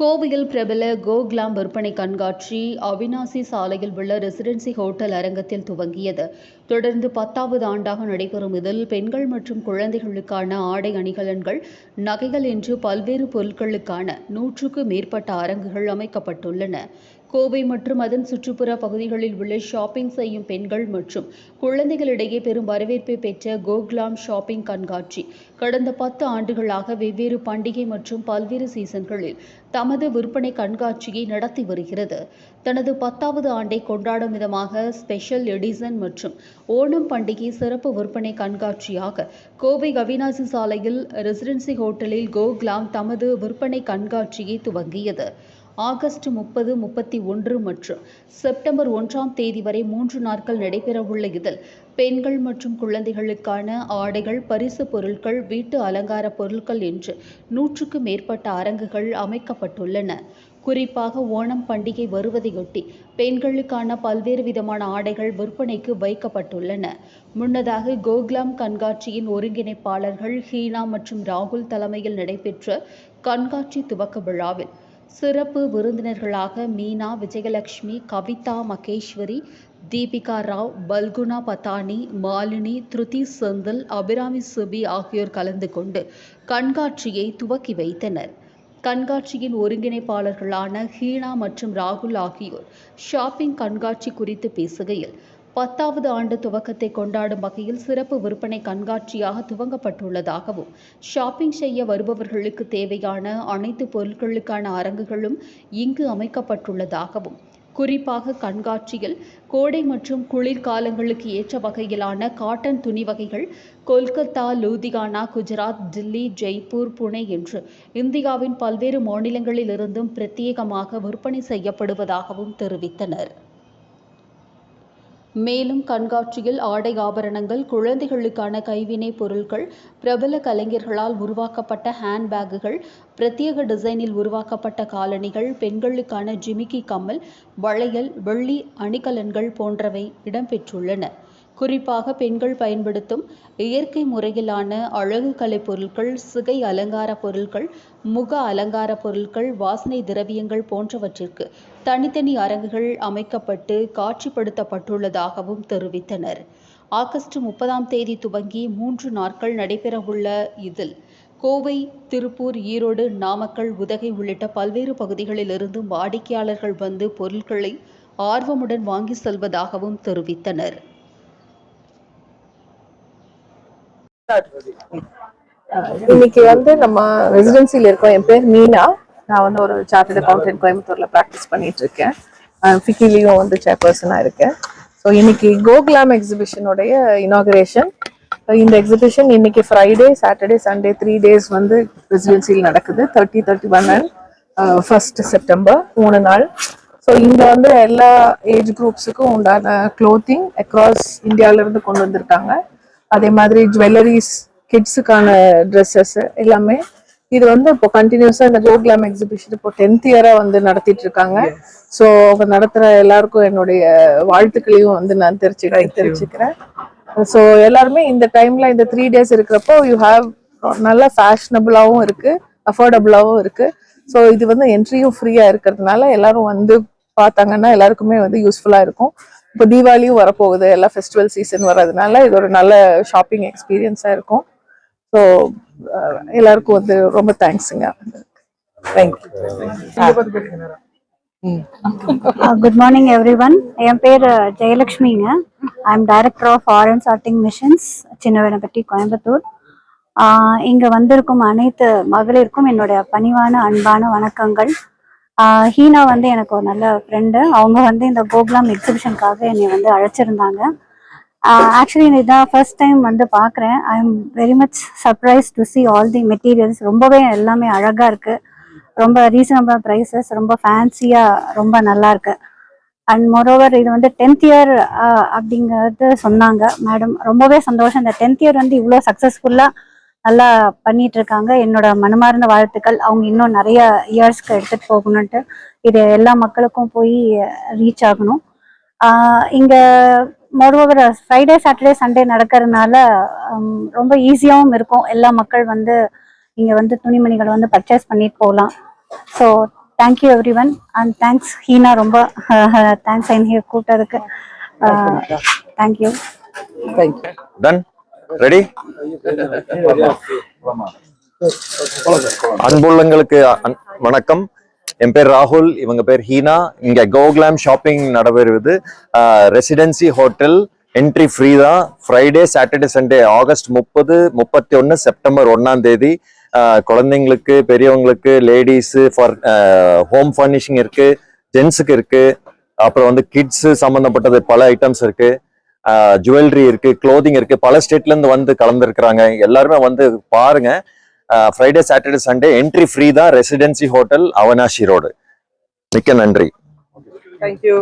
கோவையில் பிரபல கோக்லாம் விற்பனை கண்காட்சி அவினாசி சாலையில் உள்ள ரெசிடென்சி ஹோட்டல் அரங்கத்தில் துவங்கியது. தொடர்ந்து பத்தாவது ஆண்டாக நடைபெறும் இதில் பெண்கள் மற்றும் குழந்தைகளுக்கான ஆடை அணிகலன்கள் நகைகள் என்று பல்வேறு பொருட்களுக்கான நூற்றுக்கு மேற்பட்ட அரங்குகள் அமைக்கப்பட்டுள்ளன. கோவை மற்றும் அதன் சுற்றுப்புற பகுதிகளில் உள்ள ஷாப்பிங் செய்யும் பெண்கள் மற்றும் குழந்தைகளிடையே பெரும் வரவேற்பை பெற்ற கோகுலாம் ஷாப்பிங் கண்காட்சி. கடந்த பத்து ஆண்டுகளாக வெவ்வேறு பண்டிகை மற்றும் பல்வேறு சீசன்களில் தமது விற்பனை கண்காட்சியை நடத்தி வருகிறது. தனது பத்தாவது ஆண்டை கொண்டாடும் விதமாக ஸ்பெஷல் எடிசன் மற்றும் ஓணம் பண்டிகை சிறப்பு விற்பனை கண்காட்சியாக கோவை கவினாசி சாலையில் ரெசிடென்சி ஹோட்டலில் கோக்லாம் தமது விற்பனை கண்காட்சியை துவங்கியது. ஆகஸ்ட் முப்பது முப்பத்தி ஒன்று மற்றும் செப்டம்பர் ஒன்றாம் தேதி வரை மூன்று நாட்கள் நடைபெறவுள்ள இதில் பெண்கள் மற்றும் குழந்தைகளுக்கான ஆடைகள் பரிசு பொருட்கள் வீட்டு அலங்கார பொருட்கள் என்று நூற்றுக்கு மேற்பட்ட அரங்குகள் அமைக்கப்பட்டுள்ளன. குறிப்பாக ஓணம் பண்டிகை வருவதையொட்டி பெண்களுக்கான பல்வேறு விதமான ஆடைகள் விற்பனைக்கு வைக்கப்பட்டுள்ளன. முன்னதாக கோக்லாம் கண்காட்சியின் ஒருங்கிணைப்பாளர்கள் ஹீனா மற்றும் ராகுல் தலைமையில் நடைபெற்ற கண்காட்சி துவக்க விழாவில் சிறப்பு விருந்தினர்களாக மீனா விஜயலட்சுமி கவிதா மகேஸ்வரி தீபிகா ராவ் பல்குனா பத்தானி மாலினி திருதி செந்தில் அபிராமி சுபி ஆகியோர் கலந்து கொண்டு கண்காட்சியை துவக்கி வைத்தனர். கண்காட்சியின் ஒருங்கிணைப்பாளர்களான ஹீனா மற்றும் ராகுல் ஆகியோர் ஷாப்பிங் கண்காட்சி குறித்து பேசுகையில் பத்தாவது ஆண்டு துவக்கத்தை கொண்டாடும் வகையில் சிறப்பு விற்பனை கண்காட்சியாக துவங்கப்பட்டுள்ளதாகவும் ஷாப்பிங் செய்ய வருபவர்களுக்கு தேவையான அனைத்து பொருட்களுக்கான அரங்குகளும் இங்கு அமைக்கப்பட்டுள்ளதாகவும் குறிப்பாக கண்காட்சியில் கோடை மற்றும் குளிர்காலங்களுக்கு ஏற்ற வகையிலான காட்டன் துணி வகைகள் கொல்கத்தா லூதியானா குஜராத் டில்லி ஜெய்ப்பூர் புனே என்று இந்தியாவின் பல்வேறு மாநிலங்களிலிருந்தும் பிரத்யேகமாக விற்பனை செய்யப்படுவதாகவும் தெரிவித்தனர். மேலும் கண்காட்சியில் ஆடை ஆபரணங்கள் குழந்தைகளுக்கான கைவினைப் பொருட்கள் பிரபல கலைஞர்களால் உருவாக்கப்பட்ட ஹேண்ட்பேக்குகள் பிரத்யேக டிசைனில் உருவாக்கப்பட்ட காலணிகள் பெண்களுக்கான ஜிமிக்கி கம்மல் வளையல் வெள்ளி அணிகலன்கள் போன்றவை இடம்பெற்றுள்ளன. குறிப்பாக பெண்கள் பயன்படுத்தும் இயற்கை முறையிலான அழகு கலை பொருட்கள் சிகை அலங்கார பொருட்கள் முக அலங்கார பொருட்கள் வாசனை திரவியங்கள் போன்றவற்றிற்கு தனித்தனி அரங்குகள் அமைக்கப்பட்டு காட்சிப்படுத்தப்பட்டுள்ளதாகவும் தெரிவித்தனர். ஆகஸ்ட் முப்பதாம் தேதி துவங்கி மூன்று நாட்கள் நடைபெறவுள்ள இதில் கோவை திருப்பூர் ஈரோடு நாமக்கல் உதகை உள்ளிட்ட பல்வேறு பகுதிகளிலிருந்தும் வாடிக்கையாளர்கள் வந்து பொருட்களை ஆர்வமுடன் வாங்கி செல்வதாகவும் தெரிவித்தனர். இன்னைக்கு வந்து நம்ம ரெசிடென்சியில் இருக்கோம். என் பேர் மீனா. நான் வந்து ஒரு சார்ட்டர்ட் அக்கௌண்டன்ட் கோயம்புத்தூர்ல ப்ராக்டிஸ் பண்ணிட்டு இருக்கேன். ஃபிக்கிலையும் வந்து சேர்பர்சனாக இருக்கேன். ஸோ இன்னைக்கு கோகுலாம் எக்ஸிபிஷனுடைய இனாகரேஷன் இந்த எக்ஸிபிஷன் இன்னைக்கு Friday Saturday Sunday three days வந்து ரெசிடென்சியில் நடக்குது. Thirty thirty one and first September மூணு நாள். ஸோ இங்க வந்து எல்லா ஏஜ் குரூப்ஸுக்கும் உண்டான க்ளோத்திங் அக்ராஸ் இந்தியாவிலேருந்து கொண்டு வந்திருக்காங்க. அதே மாதிரி ஜுவல்லரிஸ் கிட்ஸுக்கான ட்ரெஸ்ஸஸ் எல்லாமே. இது வந்து இப்போ கண்டினியூஸா இந்த கோகுலாம் எக்ஸிபிஷன் இப்போ டென்த் இயரா வந்து நடத்திட்டு இருக்காங்க. ஸோ அவங்க நடத்துற எல்லாருக்கும் என்னுடைய வாழ்த்துக்களையும் வந்து நான் தெரிச்சு தெரிச்சுக்கிறேன் ஸோ எல்லாருமே இந்த டைம்ல இந்த த்ரீ டேஸ் இருக்கிறப்போ யூ ஹாவ் நல்ல ஃபேஷனபிளாகவும் இருக்கு அஃபோர்டபுளாகவும் இருக்கு. ஸோ இது வந்து என்ட்ரியும் ஃப்ரீயா இருக்கிறதுனால எல்லாரும் வந்து பார்த்தாங்கன்னா எல்லாருக்குமே வந்து யூஸ்ஃபுல்லா இருக்கும். இப்போ தீபாவளியும் வரப்போகுது எல்லாம் ஃபெஸ்டிவல் சீசன் வர்றதுனால இது ஒரு நல்ல ஷாப்பிங் எக்ஸ்பீரியன்ஸாக இருக்கும். ஸோ எல்லாருக்கும் வந்து ரொம்ப தேங்க்ஸுங்க thank you good morning everyone என் பேர் ஜெயலக்ஷ்மிங்க. I am director of Aaron charting missions Chinnavenapatti Coimbatore இங்க வந்திருக்கும் அனைத்து மகளிருக்கும் என்னுடைய பணிவான அன்பான வணக்கங்கள். ஹீனா வந்து எனக்கு ஒரு நல்ல ஃப்ரெண்டு அவங்க வந்து இந்த கோகுலாம் எக்ஸிபிஷனுக்காக என்னை வந்து அழைச்சிருந்தாங்க. ஆக்சுவலி இதான் ஃபர்ஸ்ட் டைம் வந்து பார்க்குறேன் I am very much surprise to see all the materials ரொம்பவே எல்லாமே அழகாக இருக்குது ரொம்ப ரீசனபிள் ப்ரைஸஸ் ரொம்ப ஃபேன்சியாக ரொம்ப நல்லா இருக்கு. அண்ட் மோரோவர் இது வந்து டென்த் இயர் அப்படிங்கிறது சொன்னாங்க. மேடம் ரொம்பவே சந்தோஷம். இந்த டென்த் இயர் வந்து இவ்வளோ சக்ஸஸ்ஃபுல்லாக நல்லா பண்ணிட்டு இருக்காங்க என்னோட மனமார்ந்த வாழ்த்துக்கள். அவங்க இன்னும் நிறைய இயர்ஸ்க்கு எடுத்துட்டு போகணுன்ட்டு இது எல்லா மக்களுக்கும் போய் ரீச் ஆகணும். இங்க மொரோவர் ஃப்ரைடே சாட்டர்டே சண்டே நடக்கிறதுனால ரொம்ப ஈஸியாகவும் இருக்கும். எல்லா மக்கள் வந்து இங்க வந்து துணிமணிகளை வந்து பர்ச்சேஸ் பண்ணிட்டு போகலாம். So thank you everyone and thanks Heena ரொம்ப தேங்க்ஸ் ஐன் கூப்பிட்டதுக்கு. Thank you thank you done ready அன்புள்ளங்களுக்கு அன்- வணக்கம். என் பேர் ராகுல் இவங்க பேர் ஹீனா. இங்க கோகுலாம் ஷாப்பிங் நடைபெறுவது ரெசிடென்சி ஹோட்டல் என்ட்ரி ஃப்ரீ தான். ஃப்ரைடே சாட்டர்டே சண்டே ஆகஸ்ட் முப்பது முப்பத்தி ஒன்று செப்டம்பர் ஒன்னாம் தேதி குழந்தைங்களுக்கு பெரியவங்களுக்கு லேடிஸு ஃபார் ஹோம் ஃபர்னிஷிங் இருக்கு ஜென்ஸுக்கு இருக்கு. அப்புறம் வந்து கிட்ஸு சம்மந்தப்பட்டது பல ஐட்டம்ஸ் இருக்குது ஜுவல்லரி இருக்கு க்ளோதிங் இருக்கு. பல ஸ்டேட்ல இருந்து வந்து கலந்துருக்கிறாங்க. எல்லாருமே வந்து பாருங்க. Friday Saturday Sunday entry free தான் ரெசிடென்சி ஹோட்டல் அவனாஷி ரோடு மிக்க நன்றி. Thank you